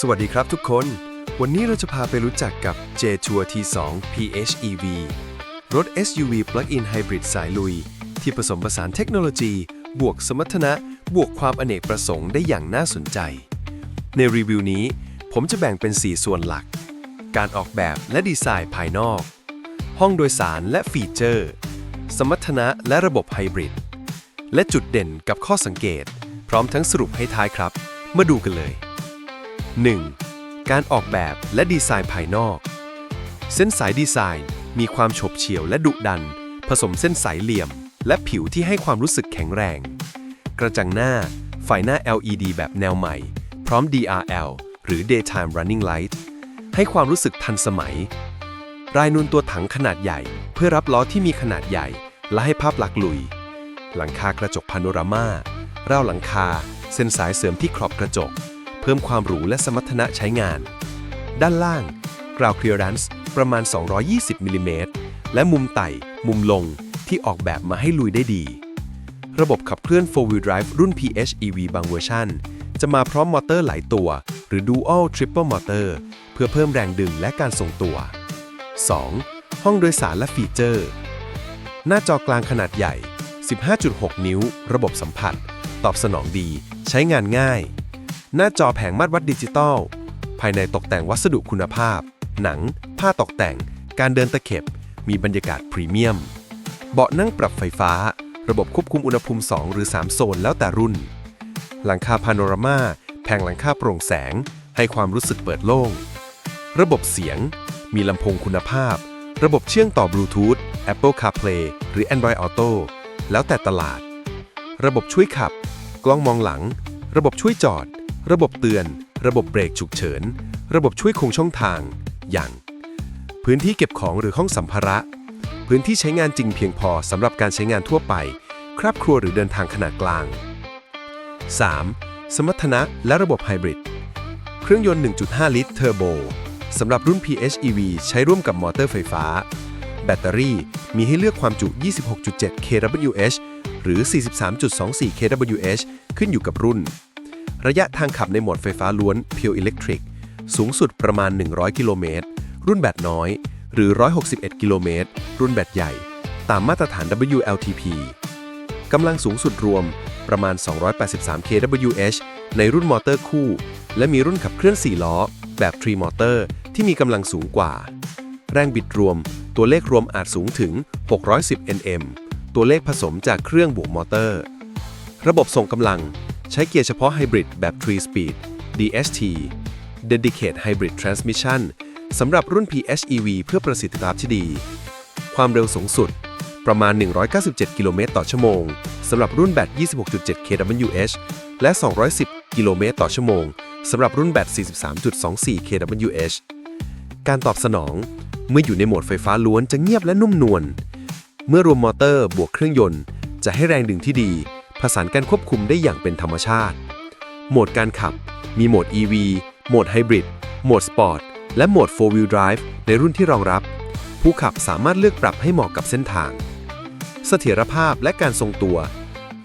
สวัสดีครับทุกคน วันนี้เราจะพาไปรู้จักกับ j t o u r T2 PHEV รถ SUV Plug-in Hybrid สายลุย ที่ผสมผสานเทคโนโลยี บวกสมรรถนะ บวกความอเนกประสงค์ได้อย่างน่าสนใจ ในรีวิวนี้ ผมจะแบ่งเป็น 4 ส่วนหลัก การออกแบบและดีไซน์ภายนอก ห้องโดยสารและฟีเจอร์ สมรรถนะและระบบไฮบริด และจุดเด่นกับข้อสังเกต พร้อมทั้งสรุปให้ท้ายครับ มาดูกันเลย 1. การออกแบบและดีไซน์ภายนอก เส้นสายดีไซน์มีความฉบเฉี่ยวและดุดัน ผสมเส้นสายเหลี่ยม และผิวที่ให้ความรู้สึกแข็งแรง กระจังหน้า ไฟหน้า LED แบบแนวใหม่ พร้อม DRL หรือ Daytime Running Light ให้ความรู้สึกทันสมัย รายนูนตัวถังขนาดใหญ่ เพื่อรับล้อที่มีขนาดใหญ่ และให้ภาพลักษณ์ลุย หลังคากระจกพาโนรามา เร้าหลังคา เส้นสายเสริมที่ขอบกระจก เพิ่มความหรูและสมรรถนะใช้งาน ด้านล่างกราวเคลียร์ n น e ประมาณ 220มิลลิเมตรและมุมไต่ มุมลงที่ออกแบบมาให้ลุยได้ดี ระบบขับเคลื่อน 4-wheel drive รุ่น PHEV บางเวอร์ชันจะมาพร้อมมอเตอร์หลายตัว หรือ Dual Triple Motor เพื่อเพิ่มแรงดึงและการทรงตัว 2. ห้องโดยสารและฟีเจอร์ หน้าจอกลางขนาดใหญ่ 15.6 นิ้ว ระบบสัมผัส ตอบสนองดี ใช้งานง่าย หน้าจอแผงมาตรวัดดิจิตอล ภายในตกแต่งวัสดุคุณภาพ หนัง ผ้าตกแต่ง การเดินตะเข็บ มีบรรยากาศพรีเมียม เบาะนั่งปรับไฟฟ้า ระบบควบคุมอุณหภูมิ 2 หรือ 3 โซนแล้วแต่รุ่น หลังคาพาโนรามาแผงหลังคาโปร่งแสง ให้ความรู้สึกเปิดโล่ง ระบบเสียง มีลำโพงคุณภาพ ระบบเชื่อมต่อบลูทูธ Apple CarPlay หรือ Android Auto แล้วแต่ตลาด ระบบช่วยขับ กล้องมองหลัง ระบบช่วยจอด ระบบเตือน ระบบเบรกฉุกเฉิน ระบบช่วยคงช่องทาง อย่าง พื้นที่เก็บของหรือห้องสัมภาระ พื้นที่ใช้งานจริงเพียงพอสำหรับการใช้งานทั่วไป ครอบครัวหรือเดินทางขนาดกลาง 3. สมรรถนะและระบบไฮบริด เครื่องยนต์ 1.5 ลิตรเทอร์โบสำหรับรุ่น PHEV ใช้ร่วมกับมอเตอร์ไฟฟ้า แบตเตอรี่มีให้เลือกความจุ 26.7 kWh หรือ 43.24 kWh ขึ้นอยู่กับรุ่น ระยะทางขับในโหมดไฟฟ้าล้วน Pure Electric สูงสุดประมาณ 100 กิโลเมตร รุ่นแบตน้อย หรือ 161 กิโลเมตร รุ่นแบตใหญ่ ตามมาตรฐาน WLTP กำลังสูงสุดรวมประมาณ 283 kWh ในรุ่นมอเตอร์คู่ และมีรุ่นขับเคลื่อน 4 ล้อ แบบ 3 มอเตอร์ ที่มีกำลังสูงกว่า แรงบิดรวม ตัวเลขรวมอาจสูงถึง 610 Nm ตัวเลขผสมจากเครื่องบวกมอเตอร์ ระบบส่งกำลัง ใช้เกียร์เฉพาะไฮบริดแบบ 3 Speed DST Dedicate Hybrid Transmission สำหรับรุ่น PHEV เพื่อประสิทธิภาพที่ดี ความเร็วสูงสุด ประมาณ 197 กิโลเมตรต่อชั่วโมงสำหรับรุ่นแบต 26.7 kWh และ 210 กิโลเมตรต่อชั่วโมงสำหรับรุ่นแบต 43.24 kWh การตอบสนอง เมื่ออยู่ในโหมดไฟฟ้าล้วนจะเงียบและนุ่มนวล เมื่อรวมมอเตอร์บวกเครื่องยนต์ จะให้แรงดึงที่ดี ผสานการควบคุมได้อย่างเป็นธรรมชาติ โหมดการขับ มีโหมด EV โหมดไฮบริดโหมดสปอร์ตและโหมด 4-wheel drive ในรุ่นที่รองรับ ผู้ขับสามารถเลือกปรับให้เหมาะกับเส้นทาง เสถียรภาพและการทรงตัว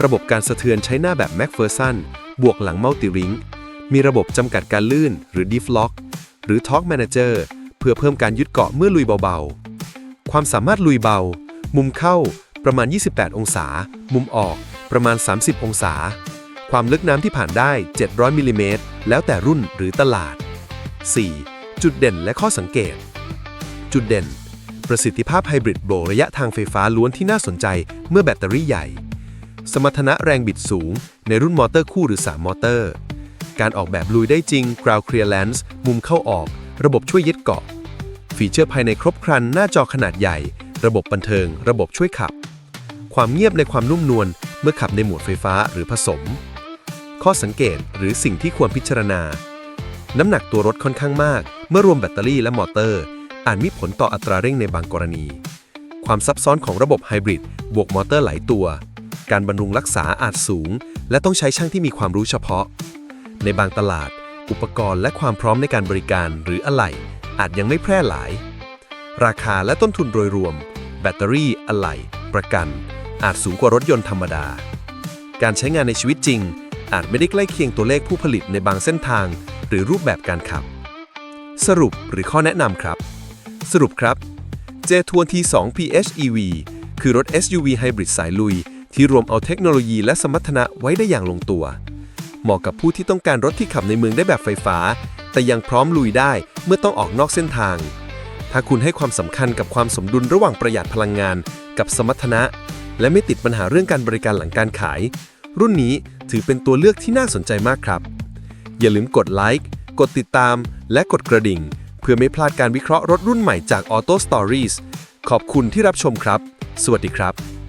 ระบบการสะเทือนใช้หน้าแบบ MacPherson บวกหลัง Multi-Ring มีระบบจำกัดการลื่นหรือ Diff Lock หรือ Torque Manager เพื่อเพิ่มการยึดเกาะเมื่อลุยเบาๆ ความสามารถลุยเบา มุมเข้าประมาณ 28 องศา มุมออก ประมาณ 30 องศา ความลึกน้ำที่ผ่านได้ 700มิลลิเมตรแล้วแต่รุ่นหรือตลาด 4. จุดเด่นและข้อสังเกต จุดเด่น ประสิทธิภาพไฮบริดโบระยะทางไฟฟ้าล้วนที่น่าสนใจเมื่อแบตเตอรี่ใหญ่ สมรรถนะแรงบิดสูง ในรุ่นมอเตอร์คู่หรือ 3 มอเตอร์ การออกแบบลุยได้จริง ground clearance มุมเข้าออก ระบบช่วยยึดเกาะ ฟีเจอร์ภายในครบครัน หน้าจอขนาดใหญ่ ระบบบันเทิง ระบบช่วยขับ ความเงียบในความนุ่มนวล เมื่อขับในโหมดไฟฟ้าหรือผสม ข้อสังเกตหรือสิ่งที่ควรพิจารณา น้ำหนักตัวรถค่อนข้างมาก เมื่อรวมแบตเตอรี่และมอเตอร์ อาจมีผลต่ออัตราเร่งในบางกรณี ความซับซ้อนของระบบไฮบริดบวกมอเตอร์หลายตัว การบำรุงรักษาอาจสูง และต้องใช้ช่างที่มีความรู้เฉพาะ ในบางตลาด อุปกรณ์และความพร้อมในการบริการหรืออะไหล่อาจยังไม่แพร่หลาย ราคาและต้นทุนโดยรวม แบตเตอรี่อะไหล่ประกัน อาจสูงกว่ารถยนต์ธรรมดา การใช้งานในชีวิตจริง อาจไม่ได้ใกล้เคียงตัวเลขผู้ผลิตในบางเส้นทาง หรือรูปแบบการขับ สรุปหรือข้อแนะนำครับ สรุปครับ J22 PHEV คือรถ SUV ไฮบริดสายลุย ที่รวมเอาเทคโนโลยีและสมรรถนะไว้ได้อย่างลงตัว เหมาะกับผู้ที่ต้องการรถที่ขับในเมืองได้แบบไฟฟ้า แต่ยังพร้อมลุยได้เมื่อต้องออกนอกเส้นทาง ถ้าคุณให้ความสำคัญกับความสมดุลระหว่างประหยัดพลังงาน กับสมรรถนะ และไม่ติดปัญหาเรื่องการบริการหลังการขาย รุ่นนี้ถือเป็นตัวเลือกที่น่าสนใจมากครับ อย่าลืมกดไลค์กดติดตาม และกดกระดิ่ง เพื่อไม่พลาดการวิเคราะห์รถรุ่นใหม่จาก Auto Stories ขอบคุณที่รับชมครับ สวัสดีครับ